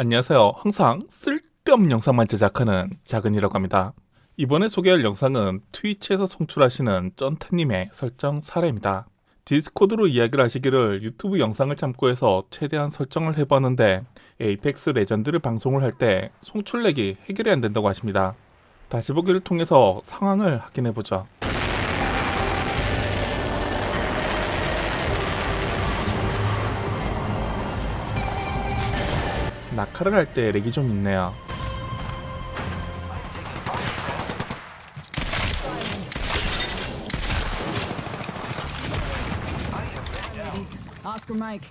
안녕하세요. 항상 쓸데없는 영상만 제작하는 작은이라고 합니다. 이번에 소개할 영상은 트위치에서 송출하시는 쩐태님의 설정 사례입니다. 디스코드로 이야기를 하시기를 유튜브 영상을 참고해서 최대한 설정을 해봤는데 에이펙스 레전드를 방송을 할 때 송출렉이 해결이 안 된다고 하십니다. 다시 보기를 통해서 상황을 확인해보죠. 낙하를 할 때 렉이 좀 있네요. ladies. Oscar Mike.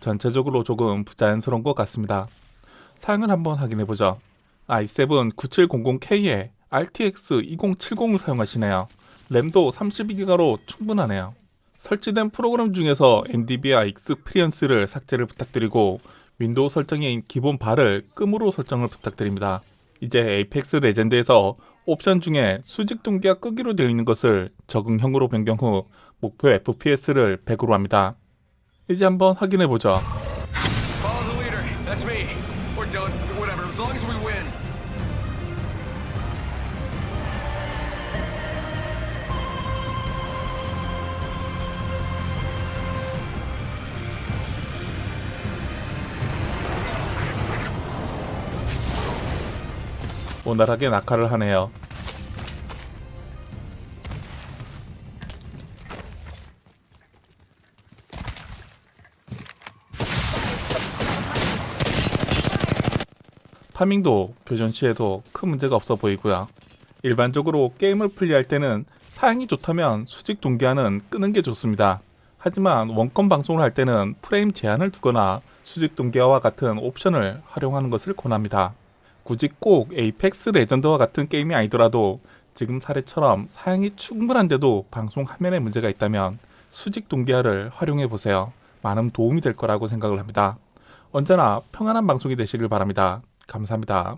전체적으로 조금 부자연스러운 것 같습니다. 사양을 한번 확인해보죠. i7 9700K에 RTX 2070을 사용하시네요. 램도 32기가로 충분하네요. 설치된 프로그램 중에서 NDVI 익스피리언스를 삭제를 부탁드리고 윈도우 설정인 기본 바를 끔으로 설정을 부탁드립니다. 이제 에이펙스 레전드에서 옵션 중에 수직 동기화 끄기로 되어 있는 것을 적응형으로 변경 후 목표 FPS를 100으로 합니다. 이제 한번 확인해 보죠. 원활하게 낙하를 하네요. 파밍도 교전 시에도 큰 문제가 없어 보이고요. 일반적으로 게임을 플레이할 때는 사양이 좋다면 수직 동기화는 끄는 게 좋습니다. 하지만 원컴 방송을 할 때는 프레임 제한을 두거나 수직 동기화와 같은 옵션을 활용하는 것을 권합니다. 굳이 꼭 에이펙스 레전드와 같은 게임이 아니더라도 지금 사례처럼 사양이 충분한데도 방송 화면에 문제가 있다면 수직 동기화를 활용해 보세요. 많은 도움이 될 거라고 생각을 합니다. 언제나 평안한 방송이 되시길 바랍니다. 감사합니다.